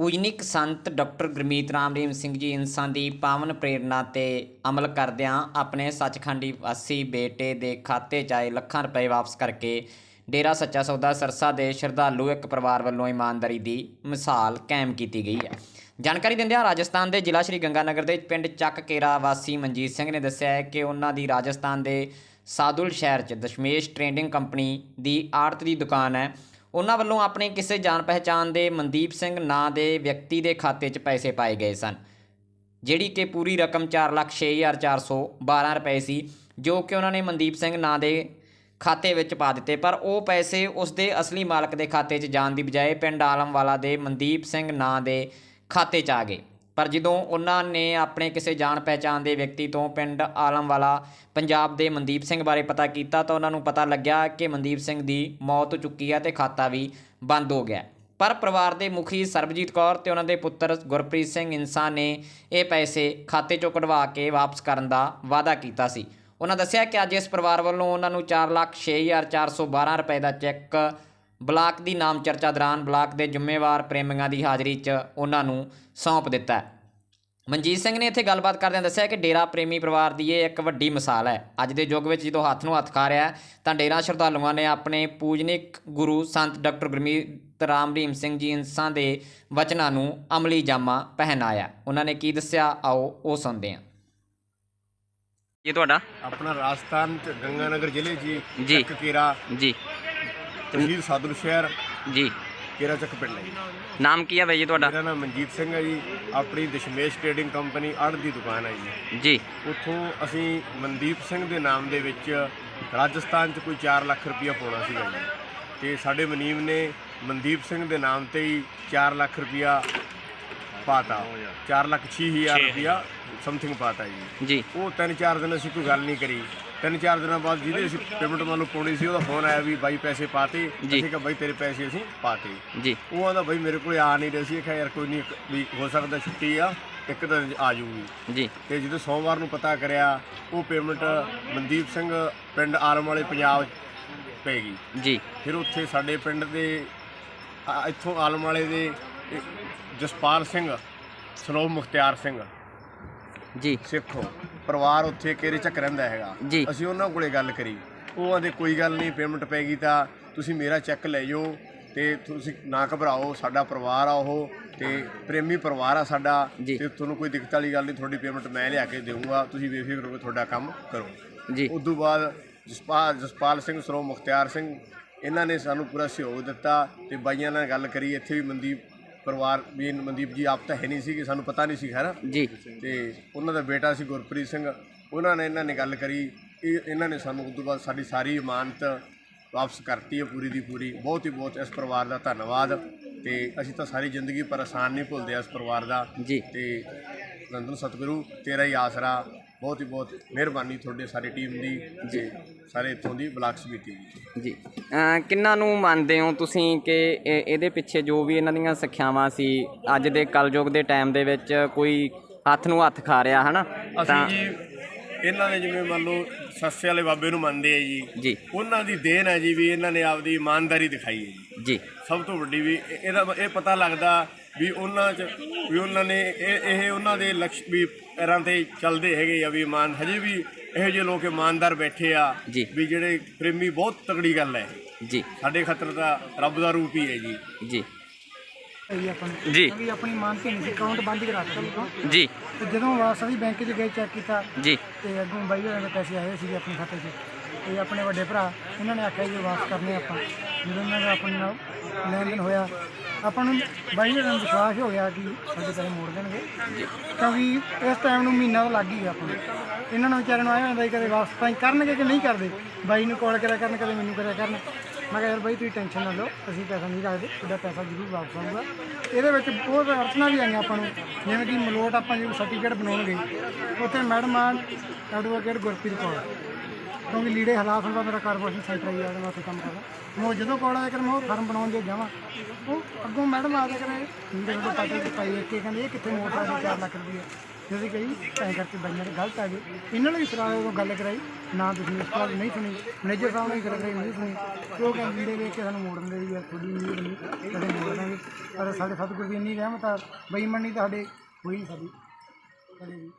ਪੂਜਨਿਕ ਸੰਤ doctor Gurmeet Ram Rahim Singh ji Insan ਦੀ ਪਾਵਨ ਪ੍ਰੇਰਣਾ ਤੇ ਅਮਲ ਕਰਦਿਆਂ ਆਪਣੇ ਸੱਚਖੰਡੀ ਵਾਸੀ ਬੇਟੇ ਦੇ ਖਾਤੇ 'ਚ ਆਏ ਲੱਖਾਂ ਰੁਪਏ ਵਾਪਸ ਕਰਕੇ ਡੇਰਾ ਸੱਚਾ ਸੌਦਾ ਸਰਸਾ ਦੇ ਸ਼ਰਧਾਲੂ ਇੱਕ ਪਰਿਵਾਰ ਵੱਲੋਂ ਇਮਾਨਦਾਰੀ ਦੀ ਮਿਸਾਲ ਕਾਇਮ ਕੀਤੀ ਗਈ ਹੈ। ਜਾਣਕਾਰੀ ਦਿੰਦਿਆਂ ਰਾਜਸਥਾਨ ਦੇ ਜ਼ਿਲ੍ਹਾ ਸ਼੍ਰੀ ਗੰਗਾਨਗਰ ਦੇ ਪਿੰਡ ਚੱਕ ਕੇਰਾ ਵਾਸੀ ਮਨਜੀਤ ਸਿੰਘ ਨੇ ਦੱਸਿਆ ਹੈ ਕਿ ਉਹਨਾਂ ਦੀ ਰਾਜਸਥਾਨ ਦੇ ਸਾਦੁਲ ਸ਼ਹਿਰ 'ਚ ਦਸ਼ਮੇਸ਼ ਟ੍ਰੇਡਿੰਗ ਕੰਪਨੀ ਦੀ ਆੜਤ ਦੀ ਦੁਕਾਨ ਹੈ। ਉਹਨਾਂ ਵੱਲੋਂ ਆਪਣੇ ਕਿਸੇ ਜਾਣ ਪਹਿਚਾਣ ਦੇ ਮਨਦੀਪ ਸਿੰਘ ਨਾਂ ਦੇ ਵਿਅਕਤੀ ਦੇ ਖਾਤੇ 'ਚ ਪੈਸੇ ਪਾਏ ਗਏ ਸਨ, ਜਿਹੜੀ ਕਿ ਪੂਰੀ ਰਕਮ 406412 ਰੁਪਏ ਸੀ, ਜੋ ਕਿ ਉਹਨਾਂ ਨੇ ਮਨਦੀਪ ਸਿੰਘ ਨਾਂ ਦੇ ਖਾਤੇ ਵਿੱਚ ਪਾ ਦਿੱਤੇ। ਪਰ ਉਹ ਪੈਸੇ ਉਸ ਦੇ ਅਸਲੀ ਮਾਲਕ ਦੇ ਖਾਤੇ 'ਚ ਜਾਣ ਦੀ ਬਜਾਏ ਪਿੰਡ ਆਲਮਵਾਲਾ ਦੇ ਮਨਦੀਪ ਸਿੰਘ ਨਾਂ ਦੇ ਖਾਤੇ 'ਚ ਆ ਗਏ। ਪਰ ਜਦੋਂ ਉਹਨਾਂ ਨੇ ਆਪਣੇ ਕਿਸੇ ਜਾਣ ਪਹਿਚਾਣ ਦੇ ਵਿਅਕਤੀ ਤੋਂ ਪਿੰਡ ਆਲਮਵਾਲਾ, ਪੰਜਾਬ ਦੇ ਮਨਦੀਪ ਸਿੰਘ ਬਾਰੇ ਪਤਾ ਕੀਤਾ ਤਾਂ ਉਹਨਾਂ ਨੂੰ ਪਤਾ ਲੱਗਿਆ ਕਿ ਮਨਦੀਪ ਸਿੰਘ ਦੀ ਮੌਤ ਹੋ ਚੁੱਕੀ ਹੈ ਤੇ ਖਾਤਾ ਵੀ ਬੰਦ ਹੋ ਗਿਆ ਪਰ ਪਰਿਵਾਰ ਦੇ ਮੁਖੀ ਸਰਬਜੀਤ ਕੌਰ ਤੇ ਉਹਨਾਂ ਦੇ ਪੁੱਤਰ ਗੁਰਪ੍ਰੀਤ ਸਿੰਘ ਇਨਸਾਨ ਨੇ ਇਹ ਪੈਸੇ ਖਾਤੇ ਚੋਂ ਕਢਵਾ ਕੇ ਵਾਪਸ ਕਰਨ ਦਾ ਵਾਅਦਾ ਕੀਤਾ ਸੀ। ਉਹਨਾਂ ਦੱਸਿਆ ਕਿ ਅੱਜ ਇਸ ਪਰਿਵਾਰ ਵੱਲੋਂ ਉਹਨਾਂ ਨੂੰ 406412 ਰੁਪਏ ਦਾ ਚੈੱਕ ਬਲਾਕ ਦੀ ਨਾਮ ਚਰਚਾ ਦੌਰਾਨ ਬਲਾਕ ਦੇ ਜ਼ਿੰਮੇਵਾਰ ਪ੍ਰੇਮੀਆਂ ਦੀ ਹਾਜ਼ਰੀ 'ਚ ਉਹਨਾਂ ਨੂੰ ਸੌਂਪ ਦਿੱਤਾ ਮਨਜੀਤ ਸਿੰਘ ਨੇ ਇੱਥੇ ਗੱਲਬਾਤ ਕਰਦਿਆਂ ਦੱਸਿਆ ਕਿ ਡੇਰਾ ਪ੍ਰੇਮੀ ਪਰਿਵਾਰ ਦੀ ਇਹ ਇੱਕ ਵੱਡੀ ਮਿਸਾਲ ਹੈ। ਅੱਜ ਦੇ ਯੁੱਗ ਵਿੱਚ ਜਦੋਂ ਹੱਥ ਨੂੰ ਹੱਥ ਖਾ ਰਿਹਾ ਹੈ, ਤਾਂ ਡੇਰਾ ਸ਼ਰਧਾਲੂਆਂ ਨੇ ਆਪਣੇ ਪੂਜਨਿਕ ਗੁਰੂ ਸੰਤ ਡਾਕਟਰ ਗੁਰਮੀਤ ਰਾਮ ਰਹੀਮ ਸਿੰਘ ਜੀ ਇੰਸਾਂ ਦੇ ਵਚਨਾਂ ਨੂੰ ਅਮਲੀ ਜਾਮਾ ਪਹਿਨਾਇਆ ਉਹਨਾਂ ਨੇ ਕੀ ਦੱਸਿਆ ਆਓ ਉਹ ਸੁਣਦੇ ਹਾਂ। ਜੀ ਤੁਹਾਡਾ? ਆਪਣਾ ਰਾਜਸਥਾਨ ਚ ਗੰਗਾਨਗਰ ਜ਼ਿਲ੍ਹੇ ਜੀ ਜੀ। ਚੱਕ ਕੇਰਾ। ਜੀ। ਤਹਿਸੀਲ ਸਾਦੁਲ ਸ਼ਹਿਰ ਜੀ। ਕੇਰਾ ਚੱਕ ਪਿੰਡ ਹੈ ਜੀ। ਨਾਮ ਕੀ ਹੈ ਬਾਈ ਜੀ ਤੁਹਾਡਾ? ਮੇਰਾ ਨਾਮ ਮਨਜੀਤ ਸਿੰਘ ਹੈ ਜੀ। ਆਪਣੀ ਦਸ਼ਮੇਸ਼ ਟ੍ਰੇਡਿੰਗ ਕੰਪਨੀ ਅੜ ਦੀ ਦੁਕਾਨ ਹੈ ਜੀ। ਜੀ। ਉੱਥੋਂ ਅਸੀਂ ਮਨਦੀਪ ਸਿੰਘ ਦੇ ਨਾਮ ਦੇ ਵਿੱਚ ਰਾਜਸਥਾਨ 'ਚ ਕੋਈ 4 ਲੱਖ ਰੁਪਇਆ ਪਾਉਣਾ ਸੀਗਾ ਜੀ। ਤੇ ਸਾਡੇ ਮਨੀਮ ਨੇ ਮਨਦੀਪ ਸਿੰਘ ਦੇ ਨਾਮ ਤੇ ਹੀ 4 ਲੱਖ ਰੁਪਇਆ ਪਾਤਾ। 4 ਲੱਖ 6000 ਰੁਪਇਆ ਸਮਥਿੰਗ ਪਾਤਾ ਜੀ ਜੀ। ਉਹ ਤਿੰਨ ਚਾਰ ਦਿਨ ਅਸੀਂ ਕੋਈ ਗੱਲ ਨਹੀਂ ਕਰੀ। ਤਿੰਨ ਚਾਰ ਦਿਨਾਂ ਬਾਅਦ ਜਿਹਦੇ ਅਸੀਂ ਪੇਮੈਂਟ ਮੰਨ ਲਓ ਪਾਉਣੀ ਸੀ ਉਹਦਾ ਫੋਨ ਆਇਆ ਵੀ ਬਾਈ ਪੈਸੇ ਪਾਤੇ। ਜੀ। ਅਸੀਂ ਕਿਹਾ ਬਾਈ ਤੇਰੇ ਪੈਸੇ ਅਸੀਂ ਪਾਤੇ। ਜੀ। ਉਹ ਆਂਦਾ ਬਾਈ ਮੇਰੇ ਕੋਲ ਆ ਨਹੀਂ ਰਹੇ ਸੀ। ਕਿਹਾ ਯਾਰ ਕੋਈ ਨਹੀਂ ਵੀ ਹੋ ਸਕਦਾ ਛੁੱਟੀ ਆ ਇੱਕ ਦਿਨ ਆ ਜਾਊਗੀ। ਜੀ। ਤੇ ਜਦੋਂ ਸੋਮਵਾਰ ਨੂੰ ਪਤਾ ਕਰਿਆ ਉਹ ਪੇਮੈਂਟ ਮਨਦੀਪ ਸਿੰਘ ਪਿੰਡ ਆਲਮ ਵਾਲੇ ਪੰਜਾਬ ਪੈ ਗਈ। ਜੀ। ਫਿਰ ਉੱਥੇ ਸਾਡੇ ਪਿੰਡ ਦੇ ਆ- ਇੱਥੋਂ ਆਲਮ ਵਾਲੇ ਦੇ ਜਸਪਾਲ ਸਿੰਘ ਸਨੋਹ ਮੁਖਤਿਆਰ ਸਿੰਘ। ਜੀ। ਸਿੱਖੋ। ਪਰਿਵਾਰ ਉੱਥੇ ਕੇਰੇ ਚੱਕ ਰਹਿੰਦਾ ਹੈਗਾ। ਜੀ। ਅਸੀਂ ਉਹਨਾਂ ਕੋਲੇ ਗੱਲ ਕਰੀ। ਉਹ ਆਂਦੇ ਕੋਈ ਗੱਲ ਨਹੀਂ ਪੇਮੈਂਟ ਪੈ ਗਈ ਤਾਂ ਤੁਸੀਂ ਮੇਰਾ ਚੈੱਕ ਲੈ ਜਾਓ ਤੇ ਤੁਸੀਂ ਨਾ ਘਬਰਾਓ ਸਾਡਾ ਪਰਿਵਾਰ ਆ ਉਹ ਤੇ ਪ੍ਰੇਮੀ ਪਰਿਵਾਰ ਆ ਸਾਡਾ ਜੀ। ਤੇ ਤੁਹਾਨੂੰ ਕੋਈ ਦਿੱਕਤ ਵਾਲੀ ਗੱਲ ਨਹੀਂ ਤੁਹਾਡੀ ਪੇਮੈਂਟ ਮੈਂ ਲਿਆ ਕੇ ਦੇਵਾਂਗਾ ਤੁਸੀਂ ਬੇਫਿਕਰ ਹੋ ਕੇ ਤੁਹਾਡਾ ਕੰਮ ਕਰੋ। ਜੀ। ਉਸ ਤੋਂ ਬਾਅਦ ਜਸਪਾਲ ਜਸਪਾਲ ਸਿੰਘ ਸਰੋ ਮੁਖਤਿਆਰ ਸਿੰਘ ਇਹਨਾਂ ਨੇ ਸਾਨੂੰ ਪੂਰਾ ਸਹਿਯੋਗ ਦਿੱਤਾ ਤੇ ਬਾਈਆਂ ਨਾਲ ਗੱਲ ਕਰੀ ਇੱਥੇ ਵੀ ਮਨਦੀਪ ਪਰਿਵਾਰ ਵੀ ਮਨਦੀਪ ਜੀ ਆਪ ਤਾਂ ਹੈ ਨਹੀਂ ਸੀ ਕਿ ਸਾਨੂੰ ਪਤਾ ਨਹੀਂ ਸੀ ਖੈਰ। ਜੀ। ਤੇ ਉਹਨਾਂ ਦਾ ਬੇਟਾ ਸੀ ਗੁਰਪ੍ਰੀਤ ਸਿੰਘ। ਉਹਨਾਂ ਨੇ ਇਹਨਾਂ ਨੇ ਗੱਲ ਕਰੀ ਇਹ ਇਹਨਾਂ ਨੇ ਸਾਨੂੰ ਉਸ ਤੋਂ ਬਾਅਦ ਸਾਡੀ ਸਾਰੀ ਇਮਾਨਤ ਵਾਪਸ ਕਰਤੀ ਹੈ ਪੂਰੀ ਦੀ ਪੂਰੀ। ਬਹੁਤ ਹੀ ਬਹੁਤ ਇਸ ਪਰਿਵਾਰ ਦਾ ਧੰਨਵਾਦ। ਤੇ ਅਸੀਂ ਤਾਂ ਸਾਰੀ ਜ਼ਿੰਦਗੀ ਪਰੇਸ਼ਾਨ ਨਹੀਂ ਭੁੱਲਦੇ ਇਸ ਪਰਿਵਾਰ ਦਾ। ਜੀ। ਤੇ ਨੰਦਨ ਸਤਿਗੁਰੂ ਤੇਰਾ ਹੀ ਆਸਰਾ। ਬਹੁਤ ਹੀ ਬਹੁਤ ਮਿਹਰਬਾਨੀ ਤੁਹਾਡੇ ਸਾਰੀ ਟੀਮ ਦੀ ਤੇ ਸਾਰੇ ਇੱਥੋਂ ਦੀ ਬਲਾਕ ਸਮਿਤੀ ਦੀ। ਜੀ। ਅਮ ਕਿੰਨਾਂ ਨੂੰ ਮੰਨਦੇ ਹੋ ਤੁਸੀਂ ਕਿ ਇਹ- ਇਹਦੇ ਪਿੱਛੇ ਜੋ ਵੀ ਇਹਨਾਂ ਦੀਆਂ ਸਿੱਖਿਆਵਾਂ ਸੀ ਅੱਜ ਦੇ ਕਲਯੁਗ ਦੇ ਟਾਈਮ ਦੇ ਵਿੱਚ ਕੋਈ ਹੱਥ ਨੂੰ ਹੱਥ ਖਾ ਰਿਹਾ ਹਨਾ? ਅਸੀਂ ਜੀ ਇਹਨਾਂ ਨੇ ਜਿਵੇਂ ਮੰਨ ਲਓ ਸੱਸੇ ਵਾਲੇ ਬਾਬੇ ਨੂੰ ਮੰਨਦੇ ਆ ਜੀ। ਜੀ। ਉਹਨਾਂ ਦੀ ਦੇਣ ਹੈ ਜੀ ਵੀ ਇਹਨਾਂ ਨੇ ਆਪਦੀ ਇਮਾਨਦਾਰੀ ਦਿਖਾਈ ਹੈ ਜੀ। ਜੀ। ਸਭ ਤੋਂ ਵੱਡੀ ਵੀ ਇਹ- ਇਹਦਾ ਇਹ ਪਤਾ ਲੱਗਦਾ ਵੀ ਉਹਨਾਂ ਚ ਵੀ ਉਹਨਾਂ ਨੇ ਇਹ ਇਹ ਉਹਨਾਂ ਦੇ ਲਕਸ਼ ਵੀ ਪੈਰਾਂ ਤੇ ਚੱਲਦੇ ਹੈਗੇ ਆ ਵੀ ਇਮਾਨ ਹਜੇ ਵੀ ਇਹੋ ਜਿਹੇ ਲੋਕ ਇਮਾਨਦਾਰ ਬੈਠੇ ਆ ਜੀ। ਵੀ ਜਿਹੜੇ ਪ੍ਰੇਮੀ ਬਹੁਤ ਤਗੜੀ ਗੱਲ ਹੈ। ਜੀ। ਸਾਡੇ ਖਤਰ ਤਾਂ ਰੱਬ ਦਾ ਰੂਪ ਹੀ ਹੈ ਜੀ। ਜੀ। ਪਈ ਆਪਾਂ ਨੂੰ ਜੀ। ਕਿਉਂਕਿ ਆਪਣੀ ਮਾਨਤੀ ਨਹੀਂ ਸੀ ਅਕਾਊਂਟ ਬੰਦ ਹੀ ਰੱਖਤਾ ਲੋਕਾਂ ਜੀ। ਤੇ ਜਦੋਂ ਵਾਪਸ ਅਸੀਂ ਬੈਂਕ 'ਚ ਗਏ ਚੈੱਕ ਕੀਤਾ ਜੀ। ਤੇ ਅੱਗੋਂ ਬਾਈ ਹੋਰਾਂ ਦੇ ਪੈਸੇ ਆਏ ਸੀਗੇ ਆਪਣੇ ਖਾਤੇ 'ਚ। ਤੇ ਆਪਣੇ ਵੱਡੇ ਭਰਾ ਉਹਨਾਂ ਨੇ ਆਖਿਆ ਜੀ ਵਾਪਸ ਕਰਨੇ ਆਪਾਂ। ਜਦੋਂ ਉਹਨਾਂ ਦਾ ਆਪਣੇ ਨਾਲ ਲੈਣ ਦੇਣ ਹੋਇਆ ਆਪਾਂ ਨੂੰ ਬਾਈ ਹੋਰਾਂ ਨੂੰ ਵਿਸ਼ਵਾਸ ਹੋ ਗਿਆ ਕਿ ਸਾਡੇ ਪੈਸੇ ਮੋੜ ਦੇਣਗੇ। ਕਿਉਂਕਿ ਇਸ ਟਾਈਮ ਨੂੰ ਮਹੀਨਾ ਤਾਂ ਲੱਗ ਹੀ ਗਿਆ ਆਪਾਂ ਨੂੰ। ਇਹਨਾਂ ਨੂੰ ਵਿਚਾਰਿਆਂ ਨੂੰ ਆਇਆ ਹੁੰਦਾ ਸੀ ਕਦੇ ਵਾਪਸ ਤਾਂ ਕਰਨਗੇ ਕਿ ਨਹੀਂ ਕਰਦੇ। ਬਾਈ ਨੂੰ ਕਾਲ ਕਰਿਆ ਕਰਨ, ਕਦੇ ਮੈਨੂੰ ਕਰਿਆ ਕਰਨ। ਮੈਂ ਕਿਹਾ ਯਾਰ ਬਾਈ, ਤੁਸੀਂ ਟੈਨਸ਼ਨ ਨਾ ਲਓ, ਅਸੀਂ ਪੈਸਾ ਨਹੀਂ ਰੱਖਦੇ, ਤੁਹਾਡਾ ਪੈਸਾ ਜ਼ਰੂਰ ਵਾਪਸ ਆਊਗਾ। ਇਹਦੇ ਵਿੱਚ ਬਹੁਤ ਅੜਚਣਾਂ ਵੀ ਆਈਆਂ ਆਪਾਂ ਨੂੰ। ਜਿਵੇਂ ਕਿ ਮਲੋਟ ਆਪਾਂ ਜਦੋਂ ਸਰਟੀਫਿਕੇਟ ਬਣਾਉਣਗੇ, ਉੱਥੇ ਮੈਡਮ ਆ ਐਡਵੋਕੇਟ ਗੁਰਪ੍ਰੀਤ ਕੌਰ। ਕਿਉਂਕਿ ਲੀੜੇ ਹਾਲਾਤ ਹੁੰਦਾ ਮੇਰਾ ਕਾਰਪੋਰੇਸ਼ਨ ਸੈਕਟਰੀ ਆ ਮੈਂ ਉੱਥੇ ਕੰਮ ਕਰਦਾ। ਮੈਂ ਉਹ ਜਦੋਂ ਕੋਲ ਆਇਆ ਕਰ, ਮੈਂ ਉਹ ਫਾਰਮ ਬਣਾਉਣ ਜੇ ਜਾਵਾਂ। ਉਹ ਅੱਗੋਂ ਮੈਡਮ ਆ ਕੇ ਕਰੇ ਮੇਰੇ ਕੋਲ ਪਾਟੇ ਪਾਈ ਇੱਕ, ਇਹ ਕਹਿੰਦੇ ਇਹ ਕਿੱਥੇ ਮੋਟਰ ਦਾ 4 ਲੱਖ ਰੁਪਈਆ ਜਿਹਦੇ ਕਈ ਐਂ ਕਰਕੇ ਬਾਈਆਂ ਦੇ ਗਲਤ ਆ ਗਏ। ਇਹਨਾਂ ਨੇ ਵੀ ਸਰਾ ਉਦੋਂ ਗੱਲ ਕਰਾਈ, ਨਾ ਤੁਸੀਂ ਇਸ ਗੱਲ ਨਹੀਂ ਸੁਣੀ। ਮੈਨੇਜਰ ਸਾਹਿਬ ਨੇ ਵੀ ਗੱਲ ਕਰਾਈ ਨਹੀਂ ਸੁਣੀ। ਤੇ ਉਹ ਕਹਿੰਦੇ ਵੇਖ ਕੇ ਸਾਨੂੰ ਮੋੜਨ ਦੇ ਵੀ ਯਾਰ ਥੋੜੀ ਨਹੀਂ ਬਣੀ ਕਦੇ ਮੋੜ ਦਾਂਗੇ ਪਰ ਸਾਡੇ ਸਤਿਗੁਰੂ ਦੀ ਇੰਨੀ ਰਹਿਮਤ ਆ, ਬੇਈਮਾਨੀ ਤਾਂ ਸਾਡੇ ਹੋਈ ਨਹੀਂ ਸਾਡੀ। ਕਦੇ ਵੀ